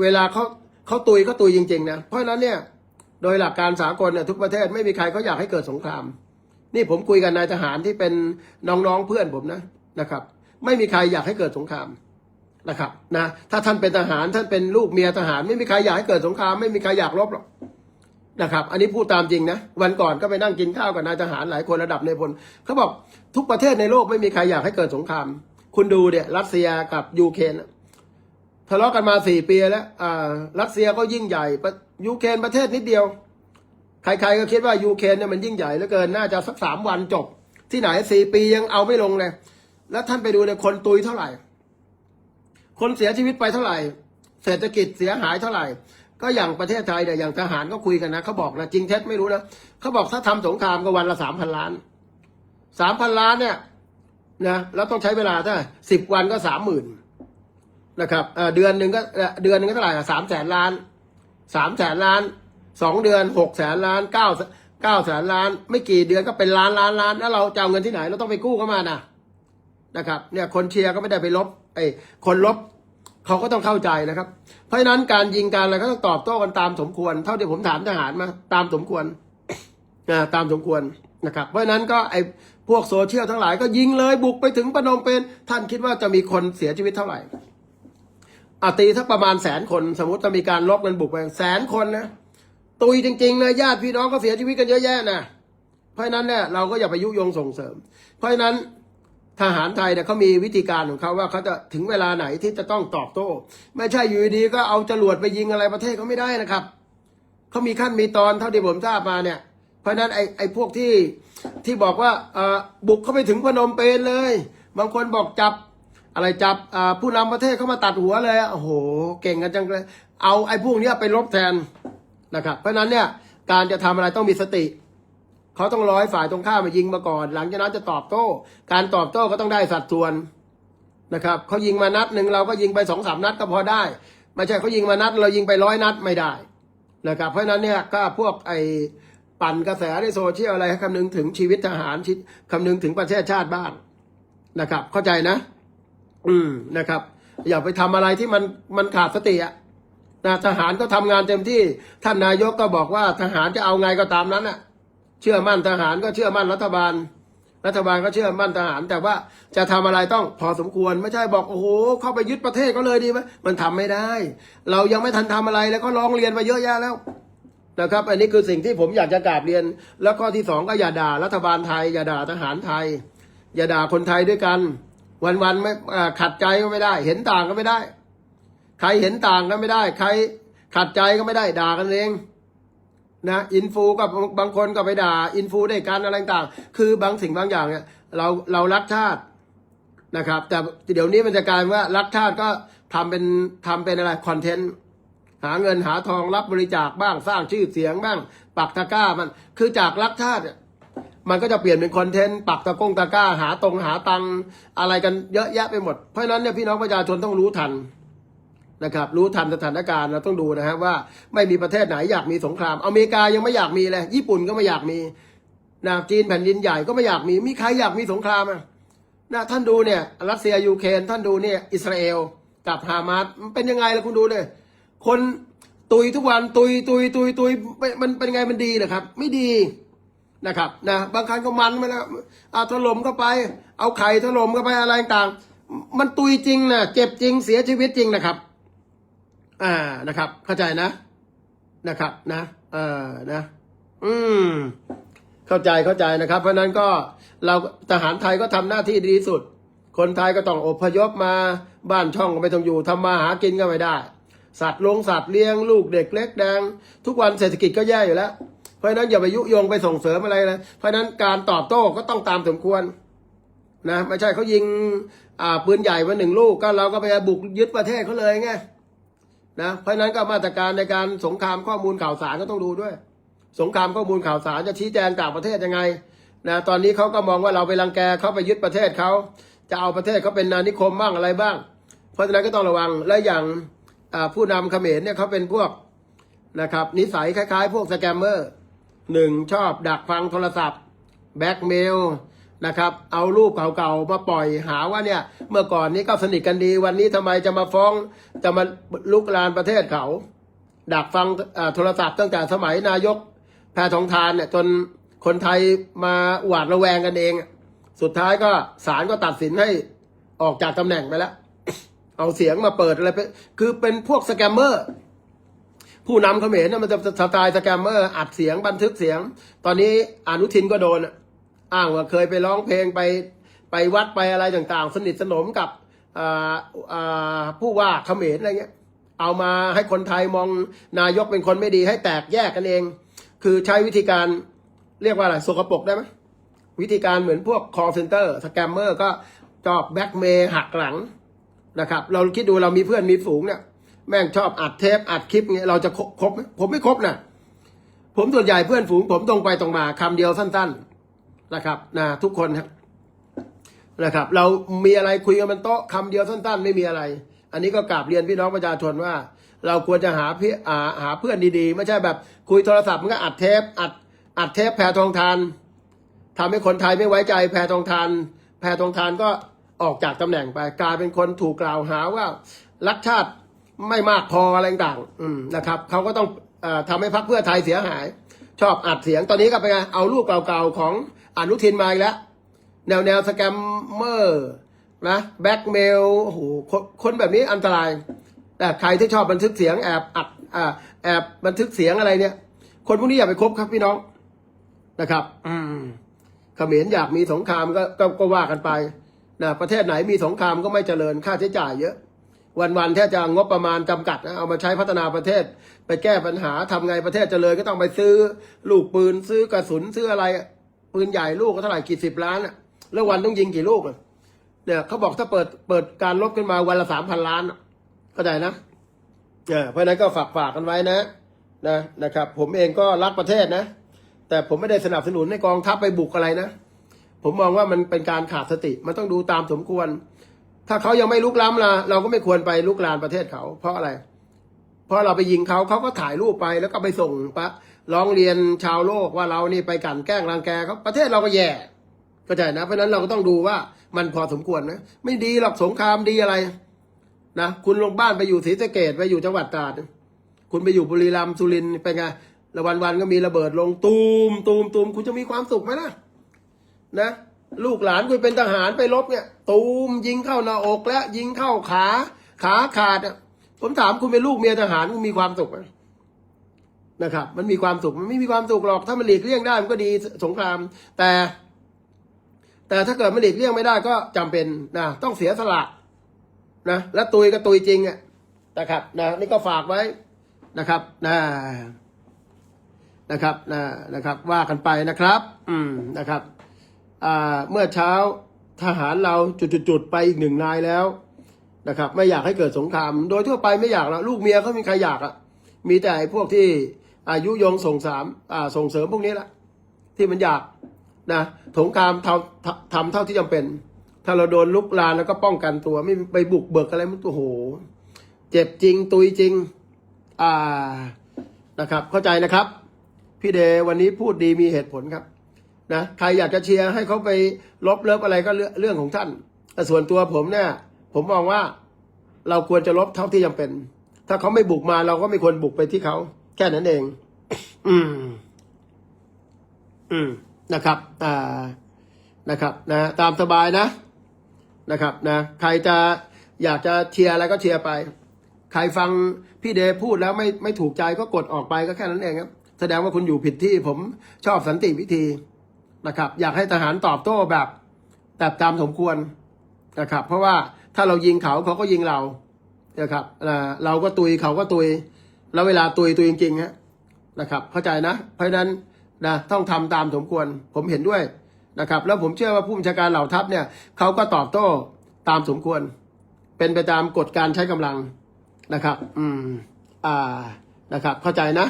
เวลาเขาเขาตุยเขาตุยจริง ๆ นะ เพราะฉะนั้นเนี่ยโดยหลักการสากลเนี่ยทุกประเทศไม่มีใครเขาอยากให้เกิดสงคราม นี่ผมคุยกับนายทหารที่เป็นน้องๆเพื่อนผมนะนะครับ ไม่มีใครอยากให้เกิดสงครามนะครับนะถ้าท่านเป็นทหารท่านเป็นลูกเมียทหาร ไม่มีใครอยากให้เกิดสงคราม ไม่มีใครอยากรบหรอกนะครับ อันนี้พูดตามจริงนะวันก่อนก็ไปนั่งกินข้าวกับนายทหารหลายคนระดับในพลเขาบอกทุกประเทศในโลกไม่มีใครอยากให้เกิดสงคราม คุณดูเนี่ยรัสเซียกับยูเครน ทะเลาะกันมาสี่ปีแล้วอ่ารัสเซียก็ยิ่งใหญ่ยูเครนประเทศนิดเดียว ใครๆก็คิดว่ายูเครนเนี่ยมันยิ่งใหญ่เหลือเกินน่าจะสักสามวันจบ ที่ไหนสี่ปียังเอาไม่ลงเลย แล้วท่านไปดูเนี่ยคนตุยเท่าไหร่ คนเสียชีวิตไปเท่าไหร่ เศรษฐกิจเสียหายเท่าไหร่ ก็อย่างประเทศไทยเนี่ยอย่างทหารก็คุยกันนะเขาบอกนะจริงเท็จไม่รู้นะเขาบอกถ้าทำสงครามก็วันละสามพันล้านสามพันล้านเนี่ยนะแล้วต้องใช้เวลาเท่าไหร่สิบวันก็สามหมื่น นะครับเดือนหนึ่งก็เดือนหนึ่งก็เท่าไหร่สามแสนล้านสามแสนล้านสองเดือนหกแสนล้านเก้าเก้าแสนล้าน ไม่กี่เดือนก็เป็นล้านล้านล้าน แล้วเราจะเอาเงินที่ไหนเราต้องไปกู้เข้ามานะนะครับเนี่ยคนเชียร์ก็ไม่ได้ไปลบไอ้คนลบเขาก็ต้องเข้าใจนะครับ เพราะฉะนั้นการยิงการอะไรก็ต้องตอบโต้กันตามสมควร เท่าที่ผมถามทหารมาตามสมควรนะตามสมควรนะครับ เพราะฉะนั้นก็ไอ้พวกโซเชียลทั้งหลายก็ยิงเลยบุกไปถึงปนมเปญท่านคิดว่าจะมีคนเสียชีวิตเท่าไหร่ อาตีถ้าประมาณแสนคน สมมติจะมีการลบกันบุกไปแสนคนนะตุยจริงๆเลยญาติพี่น้องก็เสียชีวิตกันเยอะแยะนะเพราะนั้นเนี่ยเราก็อย่าไปยุยงส่งเสริม เพราะนั้นทหารไทยเนี่ยเขามีวิธีการของเขาว่าเขาจะถึงเวลาไหนที่จะต้องตอบโต้ ไม่ใช่อยู่ดีๆก็เอาจรวดไปยิงอะไรประเทศเขาไม่ได้นะครับเขามีขั้นมีตอนเท่าที่ผมทราบมาเนี่ย เพราะนั้นไอ้ไอ้พวกที่ที่บอกว่าเออบุกเข้าไปถึงพนมเปญเลย บางคนบอกจับ อะไรจับผู้นำประเทศเข้ามาตัดหัวเลยโอ้โหเก่งกันจังเลยเอาไอ้พวกนี้ไปลบแทนนะครับเพราะฉะนั้นเนี่ยการจะทำอะไรต้องมีสติ เขาต้องร้อยฝ่ายตรงข้ามมายิงมาก่อน หลังจากนั้นจะตอบโต้ การตอบโต้ก็ต้องได้สัดส่วนนะครับเขายิงมานัดหนึ่งเราก็ยิงไปสองสามนัดก็พอได้ไม่ใช่เขายิงมานัด เรายิงไปร้อยนัดไม่ได้นะครับเพราะฉะนั้นเนี่ยก็พวกไอ้ปั่นกระแสในโซเชียลอะไรให้คำนึงถึงชีวิตทหารคำนึงถึงประเทศชาติบ้างนะครับ เข้าใจนะ อืมนะครับ อย่าไปทำอะไรที่มันมันขาดสติอะนะทหารก็ทำงานเต็มที่ ท่านนายกก็บอกว่าทหารจะเอาไงก็ตามนั้นอะเชื่อมั่นทหารก็เชื่อมั่นรัฐบาล รัฐบาลก็เชื่อมั่นทหาร แต่ว่าจะทำอะไรต้องพอสมควรไม่ใช่บอกโอ้โหเข้าไปยึดประเทศก็เลยดีไหมมันทำไม่ได้ เรายังไม่ทันทำอะไรแล้วก็ร้องเรียนมาเยอะแยะแล้วนะครับอันนี้คือสิ่งที่ผมอยากจะกราบเรียน แล้วข้อที่สองก็อย่าด่ารัฐบาลไทย อย่าด่าทหารไทย อย่าด่าคนไทยด้วยกัน วันๆไม่ขัดใจก็ไม่ได้ เห็นต่างก็ไม่ได้ ใครเห็นต่างก็ไม่ได้ ใครขัดใจก็ไม่ได้ด่ากันเองนะอินฟูกับบางคนก็ไปด่าอินฟูได้กันอะไรต่างคือบางสิ่งบางอย่างเนี่ยเราเรารักชาตินะครับ แต่เดี๋ยวนี้มันจะกลายว่ารักชาติก็ทำเป็นทำเป็นอะไรคอนเทนต์หาเงินหาทองรับบริจาคบ้างสร้างชื่อเสียงบ้าง ปักตะกร้ามันคือจากรักชาติเนี่ย มันก็จะเปลี่ยนเป็นคอนเทนต์ปักตะกงตะก้าหาตรงหาตังอะไรกันเยอะแยะไปหมด เพราะฉะนั้นเนี่ยพี่น้องประชาชนต้องรู้ทันนะครับรู้ทันสถานการณ์เราต้องดูนะฮะว่าไม่มีประเทศไหนอยากมีสงคราม อเมริกายังไม่อยากมีเลยญี่ปุ่นก็ไม่อยากมีนะจีนแผ่นดินใหญ่ก็ไม่อยากมีมีใครอยากมีสงครามอะนะท่านดูเนี่ยรัสเซียยูเครนท่านดูเนี่ยอิสราเอลกับฮามาสมันเป็นยังไงล่ะคุณดูเลยคนตุยทุกวันตุยตุยตุยตุยมันมันเป็นไงมันดีเหรอครับ ไม่ดี นะครับนะบางครั้งก็มันไปแล้วเอาถล่มเข้าไป เอาไข่ถล่มเข้าไปอะไรต่างมันตุยจริงนะเจ็บจริงเสียชีวิตจริงนะครับ อ่านะครับ เข้าใจนะนะครับ นะ เออนะ อืม เข้าใจเข้าใจนะครับ เพราะนั้นก็เราทหารไทยก็ทำหน้าที่ดีที่สุด คนไทยก็ต้องอพยพมาบ้านช่องก็ไม่ต้องอยู่ทำมาหากินก็ไม่ได้ สัตว์ลงสัตว์เลี้ยงลูกเด็กเล็กแดง ทุกวันเศรษฐกิจก็แย่อยู่แล้ว เพราะฉะนั้นอย่าไปยุยงไปส่งเสริมอะไรเลยเพราะฉะนั้นการตอบโต้ก็ต้องตามสมควรนะไม่ใช่เขายิงอ่าปืนใหญ่มาหนึ่งลูกก็เราก็ไปบุกยึดประเทศเขาเลยไงนะเพราะนั้นก็มาตรการในการสงครามข้อมูลข่าวสารก็ต้องดูด้วย สงครามข้อมูลข่าวสารจะชี้แจงต่างประเทศยังไงนะตอนนี้เขาก็มองว่าเราไปรังแกเขาไปยึดประเทศเขาจะเอาประเทศเขาเป็นนานิคมบ้างอะไรบ้าง เพราะฉะนั้นก็ต้องระวังและอย่างผู้นำเขมรเนี่ยเขาเป็นพวกนะครับนิสัยคล้าย ๆ พวกสแกมเมอร์ หนึ่งชอบดักฟังโทรศัพท์แบ็กเมลนะครับเอารูปเก่าๆมาปล่อยหาว่าเนี่ย เมื่อก่อนนี้ก็สนิทกันดี วันนี้ทำไมจะมาฟ้องจะมาลุกลานประเทศเขา ดักฟังโทรศัพท์ตั้งแต่สมัยนายกแพทองทานเนี่ยจนคนไทยมาหวาดระแวงกันเอง สุดท้ายก็ศาลก็ตัดสินให้ออกจากตำแหน่งไปแล้ว เอาเสียงมาเปิดอะไรไปคือเป็นพวกสแกมเมอร์ ผู้นำเขมรน่ะมันจะสไตล์สแกมเมอร์อัดเสียงบันทึกเสียง ตอนนี้อนุทินก็โดนอะอ้างว่าเคยไปร้องเพลงไปไปวัดไปอะไรต่างๆ สนิทสนมกับอ่าอ่าผู้ว่าเขมรอะไรเงี้ย เอามาให้คนไทยมองนายกเป็นคนไม่ดีให้แตกแยกกันเอง คือใช้วิธีการเรียกว่าอะไรสกปรกได้ไหมวิธีการเหมือนพวก call center สแกมเมอร์ก็จอบแบ็กเมย์หักหลังนะครับ เราคิดดูเรามีเพื่อนมีฝูงเนี่ย แม่งชอบอัดเทปอัดคลิปเงี้ยเราจะครบไหมผมไม่ครบนะผมส่วนใหญ่เพื่อนฝูง ผมตรงไปตรงมาคำเดียวสั้น ๆนะครับนะทุกคนครับนะครับ เรามีอะไรคุยกันบนโต๊ะคำเดียวสั้น ๆ ไม่มีอะไร อันนี้ก็กราบเรียนพี่น้องประชาชนว่า เราควรจะหาพี่อ่าหาเพื่อนดีๆ ไม่ใช่แบบคุยโทรศัพท์มันก็อัดเทปอัดอัดเทปแพรทองทานทำให้คนไทยไม่ไว้ใจแพรทองทาน แพรทองทานก็ออกจากตำแหน่งไปกลายเป็นคนถูกกล่าวหาว่ารักชาติ ไม่มากพออะไรต่างๆอืมนะครับเขาก็ต้องเออทำให้พรรคเพื่อไทยเสียหาย ชอบอัดเสียงตอนนี้ก็เป็นไงเอารูปเก่าๆของอนุทินมาอีกแล้ว แนวแนวสแกมเมอร์นะแบ็กเมลโอ้โหคนคนแบบนี้อันตราย แต่ใครที่ชอบบันทึกเสียงแอบอัดอ่าแอบบันทึกเสียงอะไรเนี่ย คนพวกนี้อย่าไปคบครับพี่น้องนะครับ อืมเขมรอยากมีสงครามก็ก็ก็ว่ากันไปนะประเทศไหนมีสงครามก็ไม่เจริญค่าใช้จ่ายเยอะ วันๆแทบจะงบประมาณจำกัดนะเอามาใช้พัฒนาประเทศ ไปแก้ปัญหาทำไงประเทศเจริญก็ต้องไปซื้อลูกปืนซื้อกระสุนซื้ออะไรปืนใหญ่ลูกก็เท่าไหร่กี่สิบล้านอะแล้ววันต้องยิงกี่ลูกเนี่ยเขาบอกถ้าเปิดเปิดการลบขึ้นมาวันละสามพันล้านเข้าใจนะเออเพราะฉะนั้นก็ฝากฝากกันไว้นะนะนะครับ ผมเองก็รักประเทศนะ แต่ผมไม่ได้สนับสนุนให้กองทัพไปบุกอะไรนะ ผมมองว่ามันเป็นการขาดสติ มันต้องดูตามสมควร ถ้าเขายังไม่ลุกล้ำล่ะเราก็ไม่ควรไปลุกลานประเทศเขา เพราะอะไร เพราะเราไปยิงเขาเขาก็ถ่ายรูปไปแล้วก็ไปส่งปะร้องเรียนชาวโลกว่าเรานี่ไปกันแกล้งรังแกเขาประเทศเราก็แย่เข้าใจนะเพราะฉะนั้นเราก็ต้องดูว่ามันพอสมควรนะไม่ดีหรอกสงครามดีอะไรนะคุณลงบ้านไปอยู่ศรีสะเกดไปอยู่จังหวัดตราดคุณไปอยู่บุรีรัมย์สุรินทร์เป็นไงล้ววันก็มีระเบิดลงตูมตูมตูมคุณจะมีความสุขไหมนะนะ ลูกหลานคุณเป็นทหารไปรบเนี่ยตูมยิงเข้าหน้าอกและยิงเข้าขา ขาขาดอะผมถามคุณเป็นลูกเมียทหารคุณมีความสุขไหมนะครับ มันมีความสุขมันไม่มีความสุขหรอกถ้ามันหลีกเลี่ยงได้มันก็ดีสงคราม แต่ แต่ถ้าเกิดมันหลีกเลี่ยงไม่ได้ก็จำเป็นนะต้องเสียสละนะและตุยก็ตุยจริงอะนะครับนะนี่ก็ฝากไว้นะครับนะนะครับนะนะครับ ว่ากันไปนะครับ อืมนะครับ เมื่อเช้าทหารเราจุดๆไปอีกหนึ่งนายแล้วนะครับ ไม่อยากให้เกิดสงคราม โดยทั่วไปไม่อยากแล้วลูกเมียเขามีใครอยากอะ่ะมีแต่ไอ้พวกที่อายุยงส่งสามส่งเสริมพวกนี้แหละที่มันอยากนะสงครามทำทำเท่าที่จำเป็น ถ้าเราโดนลุกลานแล้วก็ป้องกันตัว ไม่ไปบุกเบิกอะไรมันโอ้โห เจ็บจริงตุยจริงอ่านะครับ เข้าใจนะครับ พี่เดวันนี้พูดดีมีเหตุผลครับ นะใครอยากจะเชียร์ให้เขาไปลบเลิฟอะไรก็เรื่องของท่าน แต่ส่วนตัวผมเนี่ย ผมมองว่าเราควรจะลบเท่าที่จำเป็น ถ้าเขาไม่บุกมาเราก็ไม่ควรบุกไปที่เขา แค่นั้นเอง อืม อืมนะครับ อ่า นะครับ นะ ตามสบายนะ นะครับ นะ ใครจะอยากจะเชียร์อะไรก็เชียร์ไป ใครฟังพี่เดพูดแล้วไม่ไม่ถูกใจก็กดออกไปก็แค่นั้นเองครับ แสดงว่าคุณอยู่ผิดที่ผมชอบสันติวิธี นะครับ อยากให้ทหารตอบโต้แบบแบบตามสมควรนะครับ เพราะว่าถ้าเรายิงเขาเขาก็ยิงเรานะครับอ่าเราก็ตุยเขาก็ตุย แล้วเวลาตุยตุยจริงๆฮะนะครับ เข้าใจนะ เพราะฉะนั้นนะต้องทำตามสมควรผมเห็นด้วยนะครับ แล้วผมเชื่อว่าผู้บัญชาการเหล่าทัพเนี่ยเขาก็ตอบโต้ตามสมควร เป็นไปตามกฎการใช้กำลังนะครับ อืม อ่านะครับ เข้าใจนะ